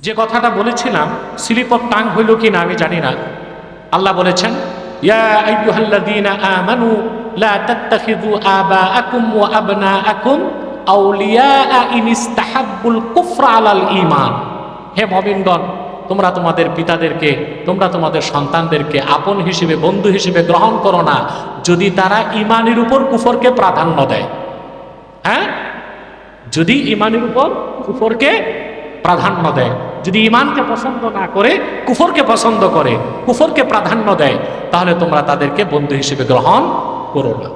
যে কথাটা বলেছিলাম, স্লিপ টাং হইল কি না আমি জানি না। আল্লাহ বলেছেন হে মুমিনগণ, তোমরা তোমাদের পিতাদেরকে, তোমরা তোমাদের সন্তানদেরকে আপন হিসেবে, বন্ধু হিসেবে গ্রহণ করো না, যদি তারা ইমানের উপর কুফরকে প্রাধান্য দেয়। হ্যাঁ? যদি ইমানের উপর কুফরকে প্রাধান্য দেয়। যদি ইমানকে পছন্দ না করে, কুফরকে পছন্দ করে, কুফরকে প্রাধান্য দেয়, তাহলে তোমরা তাদেরকে বন্ধু হিসেবে গ্রহণ করো না।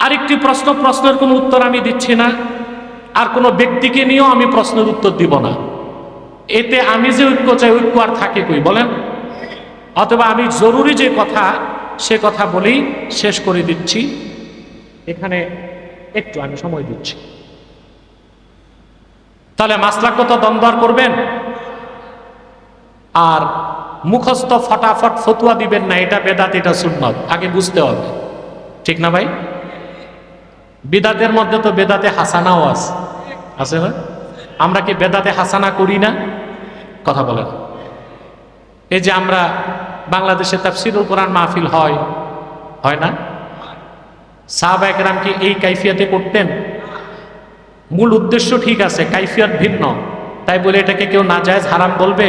আরেকটি প্রশ্ন, প্রশ্নের কোনো উত্তর আমি দিচ্ছি না, আর কোনো ব্যক্তিকে নিয়েও আমি প্রশ্নের উত্তর দিব না। এতে আমি যে ঐক্য চাই, ঐক্য আর থাকে কই, বলেন? অথবা আমি জরুরি যে কথা, সে কথা বলেই শেষ করে দিচ্ছি। এখানে একটু আমি সময় দিচ্ছি। তাহলে মাসলাগত দ্বন্দ্ব আর করবেন? আর মুখস্থ ফটাফট ফতুয়া দিবেন না, এটা বেদাত, এটা সুন্নত। আগে বুঝতে হবে। ঠিক না ভাই? বিদাতের মধ্যে তো বেদাতে হাসানাও আছে। আছে না? আমরা কি বেদাতে হাসানা করি না? কথা বলেন। এই যে আমরা বাংলাদেশে তাফসিরুল কোরআন মাহফিল হয় হয় না? সাহাবা একরাম কি এই কাইফিয়াতে করতেন? মূল উদ্দেশ্য ঠিক আছে, কাইফিয়াত ভিন্ন। তাই বলে এটাকে কেউ না যায় হারাম বলবে,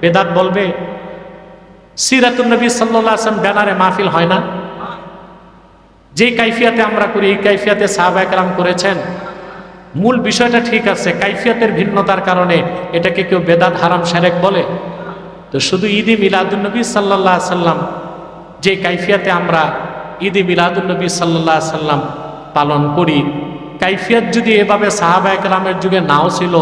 বেদাত বলবে। সিরাতুল নবী সাল্লাহ আসলাম ব্যানারে মাহফিল হয় না। যে কাইফিয়াতে আমরা করি, এই কাইফিয়াতে সাহাবা করেছেন। মূল বিষয়টা ঠিক আছে, কাইফিয়াতের ভিন্নতার কারণে এটাকে কেউ বেদাত হারাম সেরেক বলে। তো শুধু ঈদি মিলাদুলনবী সাল্লাহ সাল্লাম যে কাইফিয়াতে আমরা ঈদি মিলাদুলনবী সাল্লাহ সাল্লাম পালন করি কাইফিয়াত যদি এভাবে সাহাবা একরামের যুগে নাও ছিল,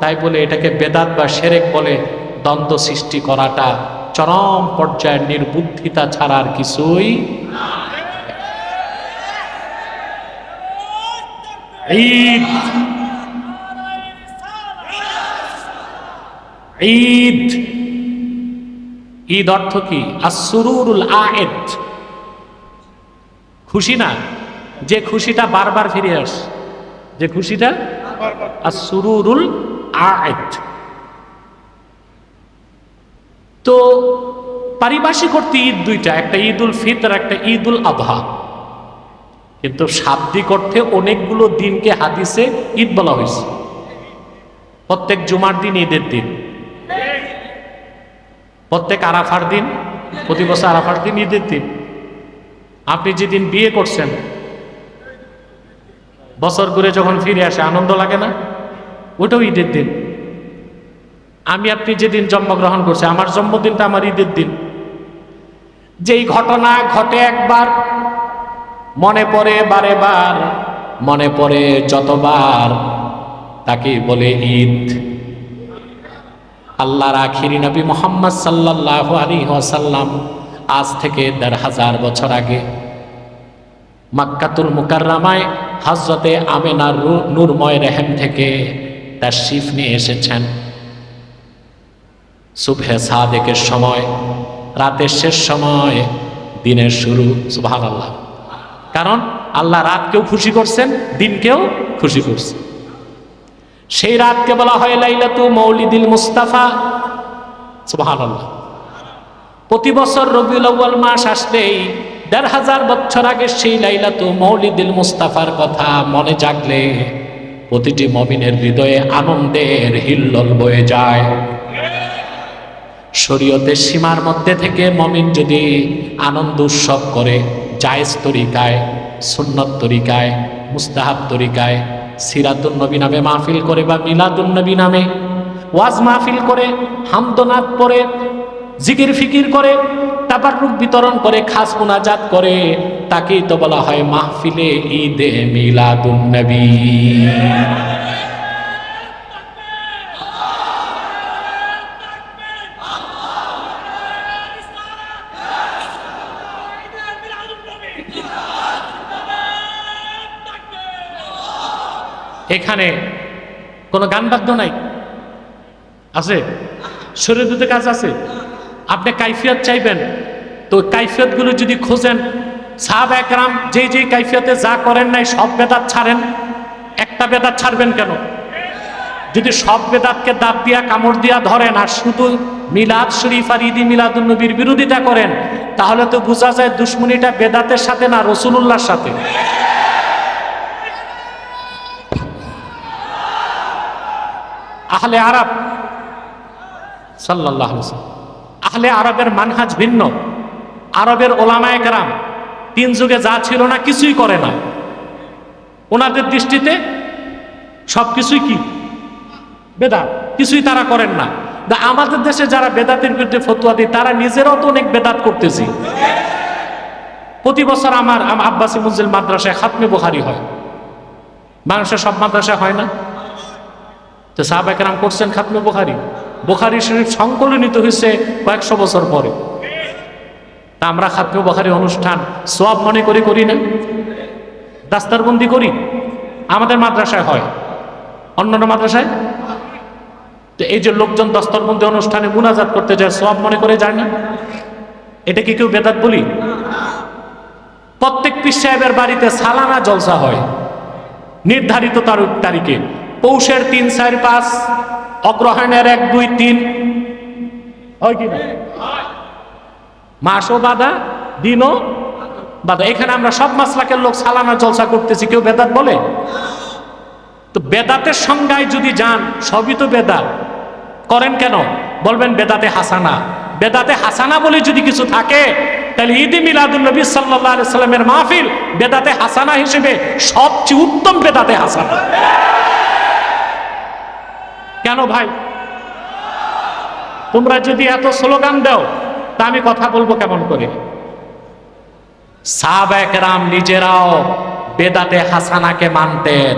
তাই বলে এটাকে বেদাত বা সেরেক বলে দ্বন্দ্ব সৃষ্টি করাটা চরম পর্যায়ের নির্বুদ্ধিতা ছাড়া আর কিছুই ঈদ। ঈদ। ঈদ অর্থ কি? আসুরুল আয়েদ। খুশি না? যে খুশিটা বারবার ফিরে আস। যে খুশিটা? আসুরুল আয়েদ তো পারিভাষিক অর্থে ঈদ দুইটা, একটা ঈদ উল ফিতর, একটা ঈদ উল আবহা কিন্তু শাব্দিক অর্থে অনেকগুলো দিনকে হাদিসে ঈদ বলা হয়েছে। প্রত্যেক জুমার দিন ঈদের দিন। প্রত্যেক আরাফার দিন, প্রতি বছর আরাফার দিন ঈদের দিন। আপনি যেদিন বিয়ে করছেন বছর ঘুরে যখন ফিরে আসে, আনন্দ লাগে না? ওটাও ঈদের দিন। আমি আপনি যেদিন জন্মগ্রহণ করছি, আমার জন্মদিনটা আমার ঈদের দিন। যেই ঘটনা ঘটে একবার, মনে পড়ে বারে বার, মনে পড়ে যতবার তাকে বলে ঈদ। আল্লাহর আখিরি নবী মোহাম্মদ সাল্লাহ আলী ওয়াসাল্লাম আজ থেকে দেড় হাজার বছর আগে মাক্কাতুল মুকাররামায় হজরতে আমেনার নূরময় রেহেম থেকে তার শিফ নিয়ে এসেছেন। সুবহে সাদেকের সময়, রাতের শেষ সময়, দিনের শুরু সুবাহ আল্লাহ কারণ আল্লাহ রাতকেও খুশি করছেন, দিনকেও খুশি করছেন। সেই রাতকে বলা হয় লাইলাতু মৌলিদিল মুস্তাফা, সুবহানাল্লাহ। প্রতি বছর রবিউল আউ্বাল মাস আসলেই দেড় হাজার বছর আগে সেই লাইলাতু মৌলিদিল মুস্তাফার কথা মনে জাগলে প্রতিটি মমিনের হৃদয়ে আনন্দের হিল্লোল বয়ে যায়। শরীয়তের সীমার মধ্যে থেকে মমিন যদি আনন্দ উৎসব করে, জায়েজ তরিকায়, সুন্নত তরিকায়, মুস্তাহাব তরিকায় সিরাতুল নবী নামে মাহফিল করে বা মিলাদুল নবী নামে ওয়াজ মাহফিল করে হামদনাথ পরে, জিকির ফিকির করে তাবারুক বিতরণ করে, খাস মুনাজাত করে, তাকেই তো বলা হয় মাহফিলে ঈদে মিলাদুন নবী। এখানে কোনো গান বাদ্য নাই? আছে? শরীরতে কাজ আছে? আপনি কাইফিয়ত চাইবেন? তো কাইফিয়তগুলো যদি খোঁজেন, সাহাব একরাম যে যে কাইফিয়াতে যা করেন নাই, সব বেদাত ছাড়েন? একটা বেদাত ছাড়বেন কেন? যদি সব বেদাতকে দাঁত দিয়া, কামড় দিয়া ধরেন আর শুধু মিলাদ শরীফ আর ইদি মিলাদুল নবীর বিরোধিতা করেন, তাহলে তো বোঝা যায় দুশ্মনীটা বেদাতের সাথে না রসুলুল্লাহর সাথে। আহলে আরব সাল্লাহ আহলে আরবের মানহাজ ভিন্ন। আরবের ওলামায় কেরাম তিন যুগে যা ছিল না কিছুই করে না। ওনাদের দৃষ্টিতে সব কিছুই কি? বেদাত। কিছুই তারা করেন না। আমাদের দেশে যারা বেদাতের বিরুদ্ধে ফতুয়া দিই তারা নিজেরাও তো অনেক বেদাত করতেছি। প্রতি বছর আমার আম- আব্বাসী মঞ্জিল মাদ্রাসায় খাতমে বোখারি হয়। বাংলাদেশের সব মাদ্রাসায় হয় না? তো সাহাব একরাম করছেন খাতমে বোখারি। বোখারি শরীফ সংকলনিত হয়েছে কয়েকশো বছর পরে। তা আমরা খাতমে বোখারি অনুষ্ঠান সব মনে করি করি না? দাস্তারবন্দি করি? আমাদের মাদ্রাসায় হয়। অন্যান্য মাদ্রাসায়? তো এই যে লোকজন দস্তরবন্দি অনুষ্ঠানে মুনাজাত করতে যায় সব মনে করে যায় না? এটা কি কেউ বেদাত বলি? প্রত্যেক পীর সাহেবের বাড়িতে সালানা জলসা হয়। নির্ধারিত তারিখ তারিখে। পৌষের তিন, চার, পাঁচ, অগ্রহায়ণের এক, দুই, তিন। হয় কি না? মাসও বাধা, দিনও বাধা। এখানে আমরা সব মাসলাকের লোক সালানা জলসা করতেছি, কেউ বেদাত বলে? তো বেদাতের সংজ্ঞায় যদি যান, সবই তো বেদাত। করেন কেন? বলবেন বেদাতে হাসানা। বেদাতে হাসানা বলে যদি কিছু থাকে, তাহলে ঈদ মিলাদুল নবী সাল্লাহ সাল্লামের মাহফিল বেদাতে হাসানা হিসেবে সবচেয়ে উত্তম বেদাতে হাসানা। কেন ভাই? তোমরা যদি এত স্লোগান দাও, তা আমি কথা বলব কেমন করে? সাহাবায়করাম নিজেরাও বেদাতে হাসানাকে মানতেন।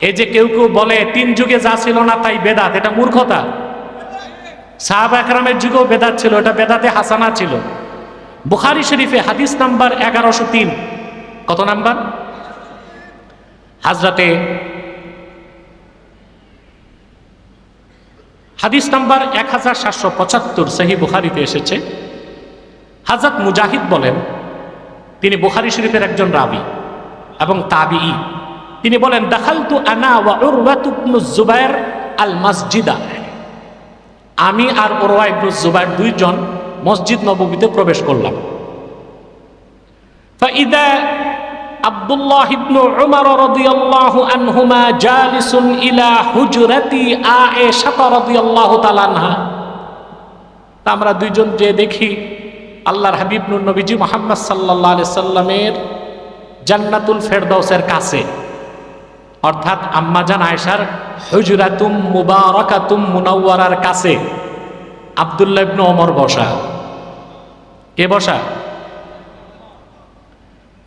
এই যে কেউ কেউ বলে, তিন যুগে যা ছিল না তাই বেদাত, এটা মূর্খতা। সাহাবা একরামের যুগেও বেদাত ছিল, এটা বেদাতে হাসানা ছিল। বুখারি শরীফে হাদিস নাম্বার এগারোশো তিন। কত নাম্বার? হাজরাতে হাদিস নাম্বার এক হাজার সাতশো পঁচাত্তর সেহি বুখারিতে এসেছে। হাজরত মুজাহিদ বলেন, তিনি বুখারি শরীফের একজন রাবি এবং তাবি তিনি বলেন, দাখালতু আনা ওয়া আল মসজিদা আমি আর ওরওয়া ইবনু দুইজন মসজিদ নবমীতে প্রবেশ করলাম। আব্দুল্লাহ ইবনু উমর রাদিয়াল্লাহু আনহুমা জালিসুন ইলা হুজরাতি আয়েশা রাদিয়াল্লাহু তাআলা আনহা। আমরা দুইজন যে দেখি, আল্লাহর হাবিব নূর নবীজি মোহাম্মদ সাল্লাল্লাহু আলাইহি সাল্লামের জান্নাতুল ফেরদাউসের কাছে। অর্থাৎ আম্মা জান আয়েশার হুজরাতুম মুবারাকাতুম মুনাওয়ারার কাছে। আব্দুল্লাহ ইবনু ওমর বসা। কে বসা?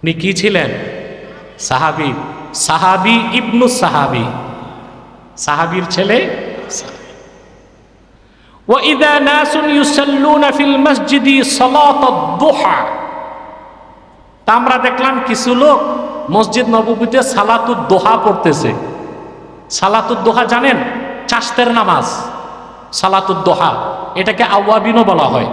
নি কি ছিলেন? সাহাবি সাহাবি ইবনু সাহাবি সাহাবির ছেলে وإذا ناس يصلون في المسجد صلاة الضحى তা আমরা দেখলাম কিছু লোক মসজিদ নববীতে সালাতুদ দোহা পড়তেছে সালাতুদ দোহা জানেন চাস্তের নামাজ সালাতুদ দোহা এটাকে আওয়াবিনও বলা হয়